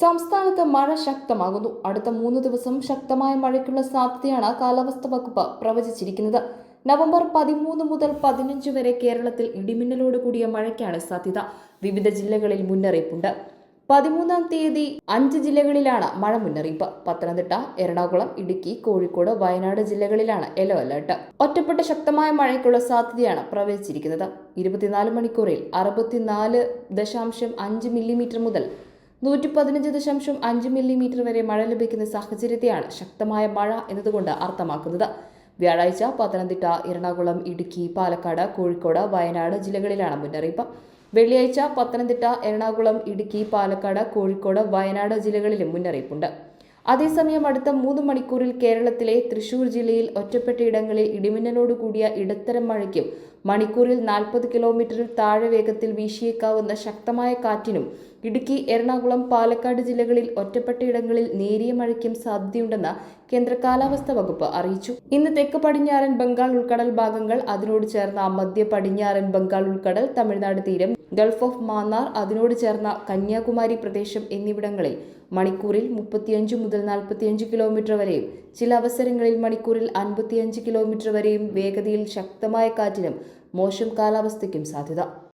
സംസ്ഥാനത്ത് മഴ ശക്തമാകുന്നു. അടുത്ത മൂന്ന് ദിവസം ശക്തമായ മഴയ്ക്കുള്ള സാധ്യതയാണ് കാലാവസ്ഥാ വകുപ്പ് പ്രവചിച്ചിരിക്കുന്നത്. നവംബർ പതിമൂന്ന് മുതൽ പതിനഞ്ച് വരെ കേരളത്തിൽ ഇടിമിന്നലോട് കൂടിയ മഴയ്ക്കാണ് സാധ്യത. വിവിധ ജില്ലകളിൽ മുന്നറിയിപ്പുണ്ട്. പതിമൂന്നാം തീയതി അഞ്ച് ജില്ലകളിലാണ് മഴ മുന്നറിയിപ്പ്. പത്തനംതിട്ട എറണാകുളം ഇടുക്കി കോഴിക്കോട് വയനാട് ജില്ലകളിലാണ് യെല്ലോ അലർട്ട്. ഒറ്റപ്പെട്ട ശക്തമായ മഴയ്ക്കുള്ള സാധ്യതയാണ് പ്രവചിച്ചിരിക്കുന്നത്. ഇരുപത്തിനാല് മണിക്കൂറിൽ അറുപത്തിനാല് ദശാംശം അഞ്ച് മില്ലിമീറ്റർ മുതൽ നൂറ്റി പതിനഞ്ച് ദശാംശം അഞ്ച് മില്ലിമീറ്റർ വരെ മഴ ലഭിക്കുന്ന സാഹചര്യത്തെയാണ് ശക്തമായ മഴ എന്നതുകൊണ്ട് അർത്ഥമാക്കുന്നത്. വ്യാഴാഴ്ച പത്തനംതിട്ട എറണാകുളം ഇടുക്കി പാലക്കാട് കോഴിക്കോട് വയനാട് ജില്ലകളിലാണ് മുന്നറിയിപ്പ്. വെള്ളിയാഴ്ച പത്തനംതിട്ട എറണാകുളം ഇടുക്കി പാലക്കാട് കോഴിക്കോട് വയനാട് ജില്ലകളിലും മുന്നറിയിപ്പുണ്ട്. അതേസമയം അടുത്ത മൂന്ന് മണിക്കൂറിൽ കേരളത്തിലെ തൃശൂർ ജില്ലയിൽ ഒറ്റപ്പെട്ട ഇടങ്ങളിൽ ഇടിമിന്നലോട് കൂടിയ ഇടത്തരം മഴയ്ക്കും മണിക്കൂറിൽ നാൽപ്പത് കിലോമീറ്ററിൽ താഴെ വേഗത്തിൽ വീശിയേക്കാവുന്ന ശക്തമായ കാറ്റിനും ഇടുക്കി എറണാകുളം പാലക്കാട് ജില്ലകളിൽ ഒറ്റപ്പെട്ട ഇടങ്ങളിൽ നേരിയ മഴയ്ക്കും സാധ്യതയുണ്ടെന്ന് കേന്ദ്ര കാലാവസ്ഥാ വകുപ്പ് അറിയിച്ചു. ഇന്ന് തെക്ക് പടിഞ്ഞാറൻ ബംഗാൾ ഉൾക്കടൽ ഭാഗങ്ങൾ അതിനോട് ചേർന്ന മധ്യ പടിഞ്ഞാറൻ ബംഗാൾ ഉൾക്കടൽ തമിഴ്നാട് തീരം ഗൾഫ് ഓഫ് മാന്നാർ അതിനോട് ചേർന്ന കന്യാകുമാരി പ്രദേശം എന്നിവിടങ്ങളിൽ മണിക്കൂറിൽ മുപ്പത്തിയഞ്ച് മുതൽ നാൽപ്പത്തിയഞ്ച് കിലോമീറ്റർ വരെയും ചില അവസരങ്ങളിൽ മണിക്കൂറിൽ അൻപത്തിയഞ്ച് കിലോമീറ്റർ വരെയും വേഗതയിൽ ശക്തമായ കാറ്റിനും മോശം കാലാവസ്ഥയ്ക്കും സാധ്യത.